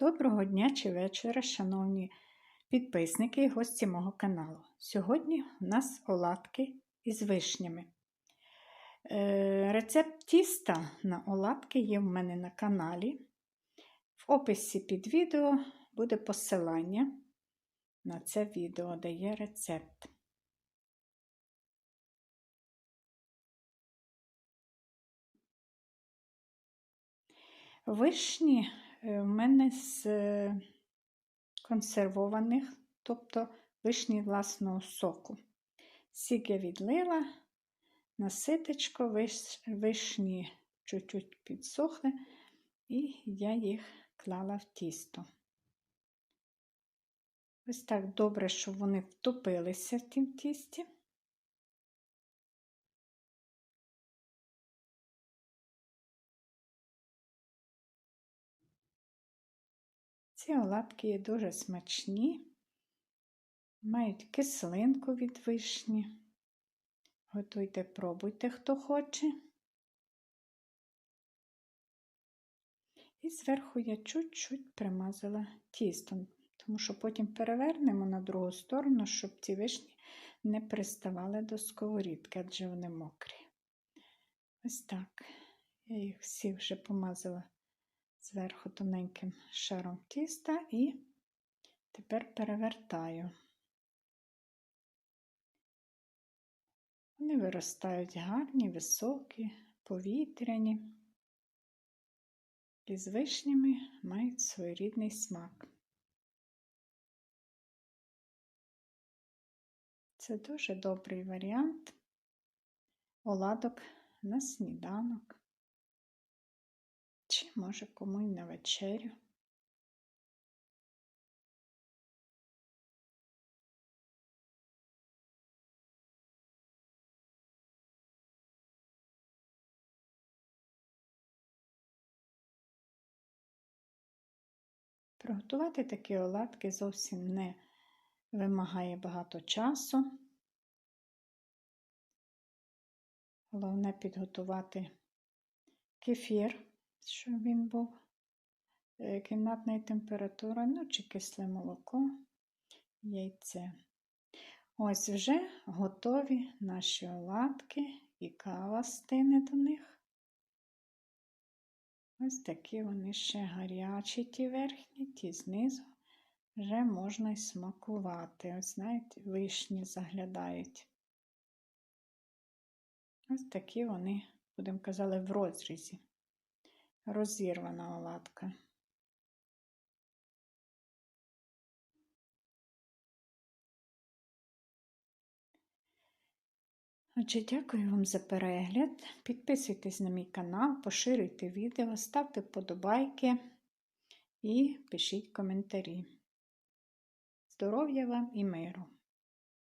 Доброго дня чи вечора, шановні підписники і гості мого каналу. Сьогодні у нас оладки із вишнями. Е, рецепт тіста на оладки є в мене на каналі. В описі під відео буде посилання на це відео, де є рецепт. Вишні в мене з е, консервованих, тобто вишні власного соку. Сік відлила, на ситечко вишні чуть-чуть підсохли, і я їх клала в тісто. Ось так добре, щоб вони втопилися в тім тісті. Ці оладки є дуже смачні, мають кислинку від вишні. Готуйте, пробуйте, хто хоче. І зверху я чуть-чуть примазала тістом, тому що потім перевернемо на другу сторону, щоб ці вишні не приставали до сковорідки, адже вони мокрі. Ось так. Я їх всі вже помазала зверху тоненьким шаром тіста і тепер перевертаю. Вони виростають гарні, високі, повітряні і з вишнями мають своєрідний смак. Це дуже добрий варіант оладок на сніданок чи, може, кому й на вечерю. Приготувати такі оладки зовсім не вимагає багато часу. Головне підготувати кефір щоб він був е, кімнатної температури, ну чи кисле молоко, яйце. Ось вже готові наші оладки і кава стине до них. Ось такі вони ще гарячі, ті верхні, ті знизу вже можна й смакувати. Ось, знаєте, вишні заглядають. Ось такі вони, будемо казати, в розрізі розірвана оладка. Отже, дякую вам за перегляд. Підписуйтесь на мій канал, поширюйте відео, ставте вподобайки і пишіть коментарі. Здоров'я вам і миру!